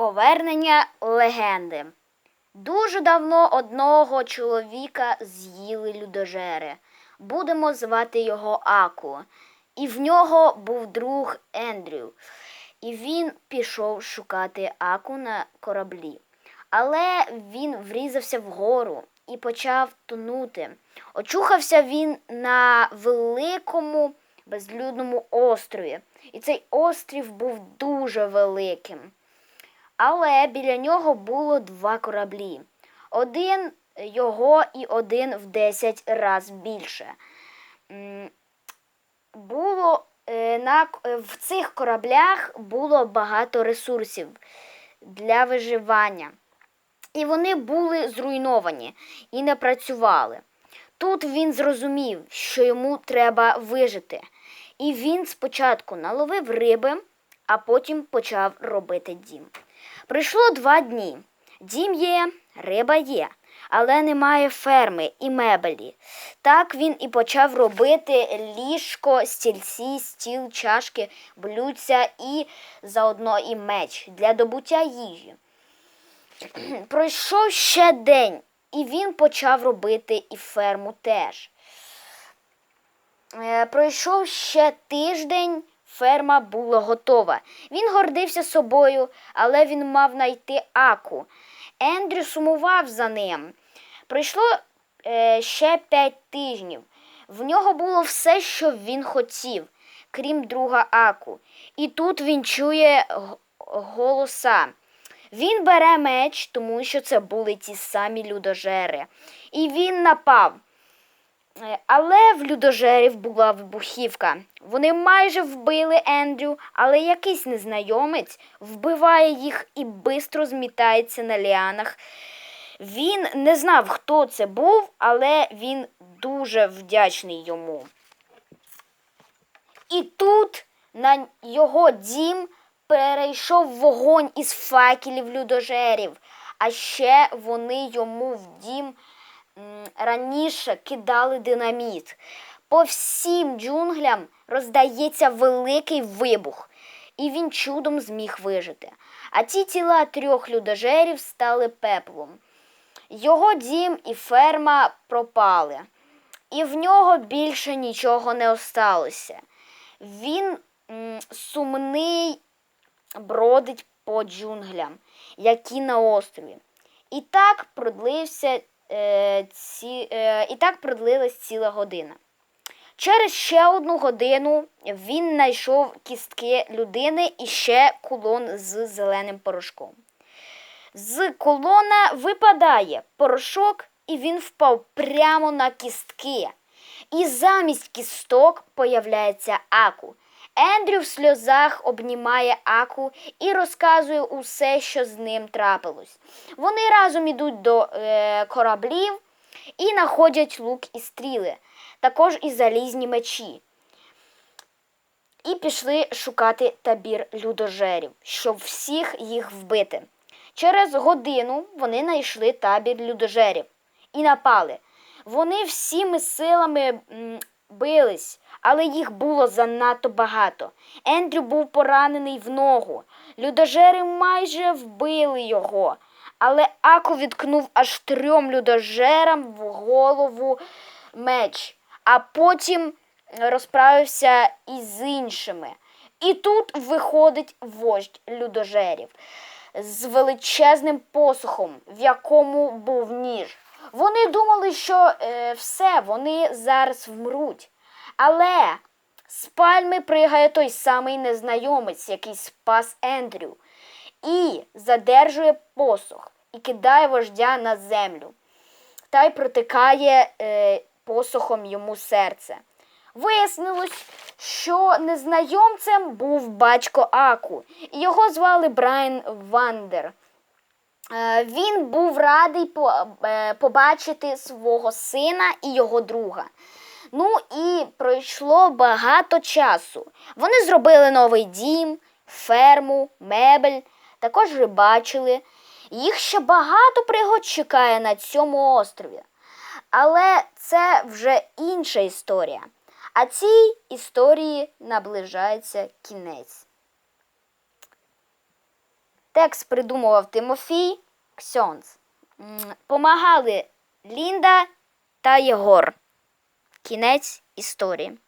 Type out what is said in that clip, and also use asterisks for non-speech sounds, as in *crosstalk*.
Повернення легенди. Дуже давно одного чоловіка з'їли людожери. Будемо звати його Аку. І в нього був друг Ендрю. І він пішов шукати Аку на кораблі. Але він врізався вгору і почав тонути. Очухався він на великому безлюдному острові. І цей острів був дуже великим. Але біля нього було два кораблі. Один його і один в 10 разів більше. Було е, на, е, в цих кораблях було багато ресурсів для виживання. І вони були зруйновані і не працювали. Тут він зрозумів, що йому треба вижити. І він спочатку наловив риби, а потім почав робити дім. Пройшло два дні. Дім є, риба є, але немає ферми і мебелі. Так він і почав робити ліжко, стільці, стіл, чашки, блюдця і заодно і меч для добуття їжі. *clears throat* Пройшов ще день, і він почав робити і ферму теж. Е, Пройшов ще тиждень, ферма була готова. Він гордився собою, але він мав знайти Аку. Ендрю сумував за ним. Пройшло е, ще п'ять тижнів. В нього було все, що він хотів, крім друга Аку. І тут він чує голоса. Він бере меч, тому що це були ті самі людожери. І він напав. Е, Але в людожерів була вибухівка. Вони майже вбили Ендрю, але якийсь незнайомець вбиває їх і бистро змітається на ліанах. Він не знав, хто це був, але він дуже вдячний йому. І тут на його дім перейшов вогонь із факелів людожерів, а ще вони йому в дім раніше кидали динаміт. По всім джунглям роздається великий вибух, і він чудом зміг вижити. А ті тіла трьох людожерів стали пеплом. Його дім і ферма пропали, і в нього більше нічого не осталося. Він сумний бродить по джунглям, які на острові. І так продлився ці, е, і так продлилась ціла година. Через ще одну годину він знайшов кістки людини і ще кулон з зеленим порошком. З колона випадає порошок, і він впав прямо на кістки. І замість кісток появляється Аку. Ендрю в сльозах обнімає Аку і розказує усе, що з ним трапилось. Вони разом ідуть до е, кораблів і знаходять лук і стріли, також і залізні мечі. І пішли шукати табір людожерів, щоб всіх їх вбити. Через годину вони знайшли табір людожерів і напали. Вони всіми силами бились, але їх було занадто багато. Ендрю був поранений в ногу. Людожери майже вбили його. Але Аку відкнув аж трьом людожерам в голову меч, а потім розправився із іншими. І тут виходить вождь людожерів з величезним посухом, в якому був ніж. Вони думали, що е, все, вони зараз вмруть. Але з пальми пригає той самий незнайомець, який спас Ендрю, і задержує посох і кидає вождя на землю та й протикає е, посохом йому серце. Вияснилось, що незнайомцем був батько Аку, його звали Брайан Вандер. Е, Він був радий е, побачити свого сина і його друга. Ну і пройшло багато часу. Вони зробили новий дім, ферму, мебель, також рибачили. Їх ще багато пригод чекає на цьому острові. Але це вже інша історія. А цій історії наближається кінець. Текст придумував Тимофій Ксьонц. Помагали Лінда та Єгор. Кінець історії.